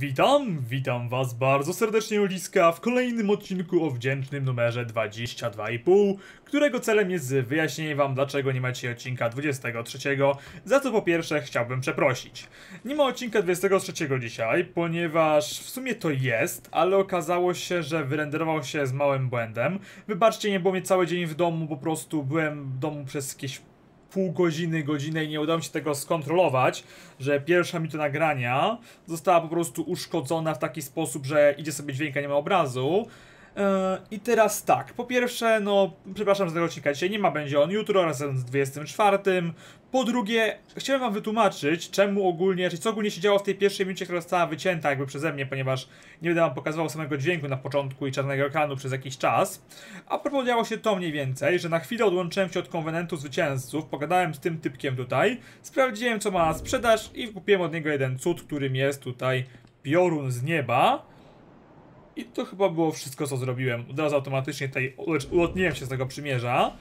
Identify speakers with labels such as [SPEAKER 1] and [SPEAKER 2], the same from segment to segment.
[SPEAKER 1] Witam, witam was bardzo serdecznie Uliska w kolejnym odcinku o wdzięcznym numerze 22,5, którego celem jest wyjaśnienie wam dlaczego nie macie odcinka 23, za co po pierwsze chciałbym przeprosić. Nie ma odcinka 23 dzisiaj, ponieważ w sumie to jest, ale okazało się, że wyrenderował się z małym błędem. Wybaczcie, nie było mnie cały dzień w domu, po prostu byłem w domu przez jakieś pół godziny, godzinę i nie udało mi się tego skontrolować, że pierwsza mi to nagrania została po prostu uszkodzona w taki sposób, że idzie sobie dźwięk, a nie ma obrazu. Yy, I teraz tak, po pierwsze, no, przepraszam, że tego odcinka dzisiaj nie ma, będzie on jutro razem z 24. Po drugie, chciałem wam wytłumaczyć, czemu ogólnie, czy co ogólnie się działo w tej pierwszej minucie, która została wycięta jakby przeze mnie, ponieważ nie będę wam pokazywał samego dźwięku na początku i czarnego ekranu przez jakiś czas. A propos działo się to mniej więcej, że na chwilę odłączyłem się od konwenentu zwycięzców, pogadałem z tym typkiem tutaj, sprawdziłem co ma na sprzedaż i kupiłem od niego jeden cud, którym jest tutaj piorun z nieba. I to chyba było wszystko, co zrobiłem. Od razu automatycznie tutaj ulotniłem się z tego przymierza.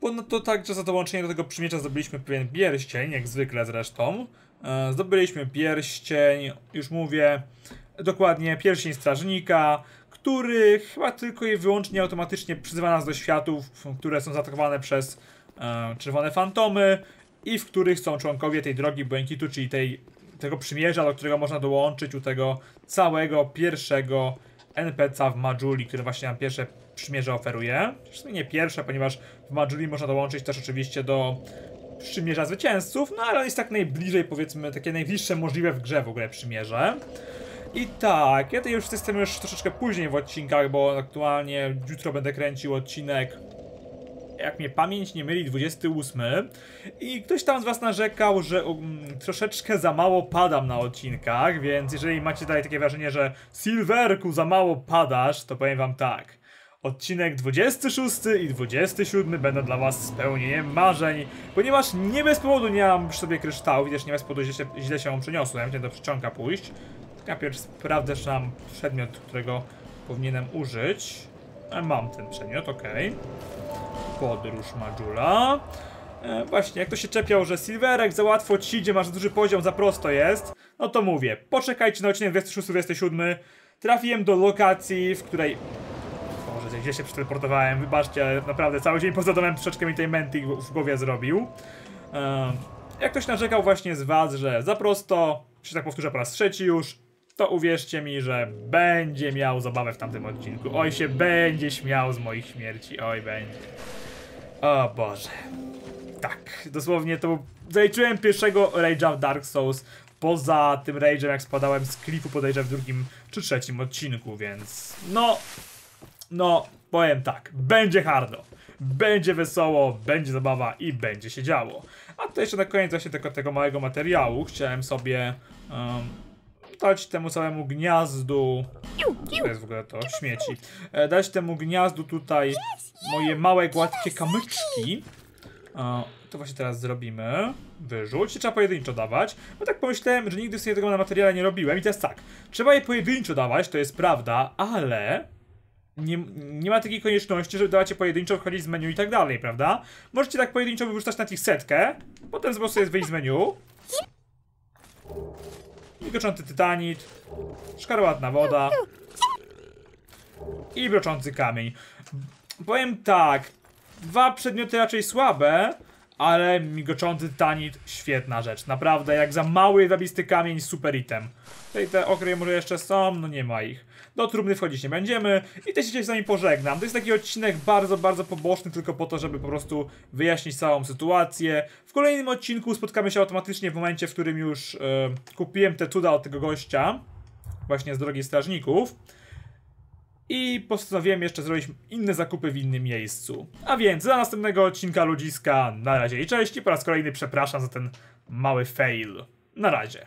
[SPEAKER 1] Ponadto także za dołączenie do tego przymierza zdobyliśmy pewien pierścień, jak zwykle zresztą. E, zdobyliśmy pierścień, już mówię, dokładnie pierścień strażnika, który chyba tylko i wyłącznie automatycznie przyzywa nas do światów, które są zaatakowane przez e, czerwone fantomy i w których są członkowie tej drogi błękitu, czyli tej, tego przymierza, do którego można dołączyć u tego całego pierwszego NPC w Majuli, który właśnie nam pierwsze przymierze oferuje. Zresztą nie pierwsze, ponieważ w Majuli można dołączyć też oczywiście do przymierza zwycięzców, no ale jest tak najbliżej, powiedzmy, takie najbliższe możliwe w grze w ogóle przymierze. I tak, ja to już jestem już troszeczkę później w odcinkach, bo aktualnie jutro będę kręcił odcinek jak mnie pamięć nie myli, 28. I ktoś tam z was narzekał, że um, troszeczkę za mało padam na odcinkach, więc jeżeli macie tutaj takie wrażenie, że Silverku za mało padasz, to powiem wam tak. Odcinek 26 i 27 będą dla was spełnieniem marzeń, ponieważ nie bez powodu nie mam przy sobie kryształu, widzisz, nie bez powodu źle się, źle się przeniosłem, chciałem do przyciąga pójść. Najpierw sprawdzę, czy mam przedmiot, którego powinienem użyć. E, mam ten przedmiot, ok. Podróż Majula. E, właśnie, jak to się czepiał, że Silverek za łatwo ci idzie, masz duży poziom, za prosto jest. No to mówię, poczekajcie na odcinek 26-27. Trafiłem do lokacji, w której Boże, gdzie się przeteleportowałem, wybaczcie, ale naprawdę cały dzień poza domem troszeczkę mi tej menty w głowie zrobił. Um, jak ktoś narzekał właśnie z was, że za prosto, czy tak powtórzę po raz trzeci już, to uwierzcie mi, że będzie miał zabawę w tamtym odcinku. Oj się będzie śmiał z moich śmierci, oj będzie. O Boże. Tak, dosłownie to zaliczyłem pierwszego rage'a w Dark Souls poza tym rage'em jak spadałem z klifu podejrzewam w drugim czy trzecim odcinku, więc no no, powiem tak, będzie hardo, będzie wesoło, będzie zabawa i będzie się działo. A to jeszcze na koniec właśnie tego, tego małego materiału chciałem sobie um, dać temu całemu gniazdu, co jest w ogóle to, śmieci, e, dać temu gniazdu tutaj moje małe, gładkie kamyczki. E, to właśnie teraz zrobimy. Wyrzuć. Trzeba pojedynczo dawać. Bo tak pomyślałem, że nigdy sobie tego na materiale nie robiłem. I teraz tak. Trzeba je pojedynczo dawać, to jest prawda, ale nie, nie ma takiej konieczności, żeby dawać je pojedynczo wchodzić z menu i tak dalej, prawda? Możecie tak pojedynczo wykorzystać na tych setkę, potem po prostu jest wyjść z menu. Migoczący tytanit, szkarłatna woda i broczący kamień. Powiem tak, dwa przedmioty raczej słabe, ale migoczący tytanit świetna rzecz. Naprawdę, jak za mały zabisty kamień, super item. Tutaj te okry może jeszcze są, no nie ma ich. Do trumny wchodzić nie będziemy i też się z nami pożegnam. To jest taki odcinek bardzo, bardzo poboczny, tylko po to, żeby po prostu wyjaśnić całą sytuację. W kolejnym odcinku spotkamy się automatycznie w momencie, w którym już yy, kupiłem te cuda od tego gościa, właśnie z drogi strażników. I postanowiłem jeszcze zrobić inne zakupy w innym miejscu. A więc za następnego odcinka ludziska na razie i cześć i po raz kolejny przepraszam za ten mały fail. Na razie.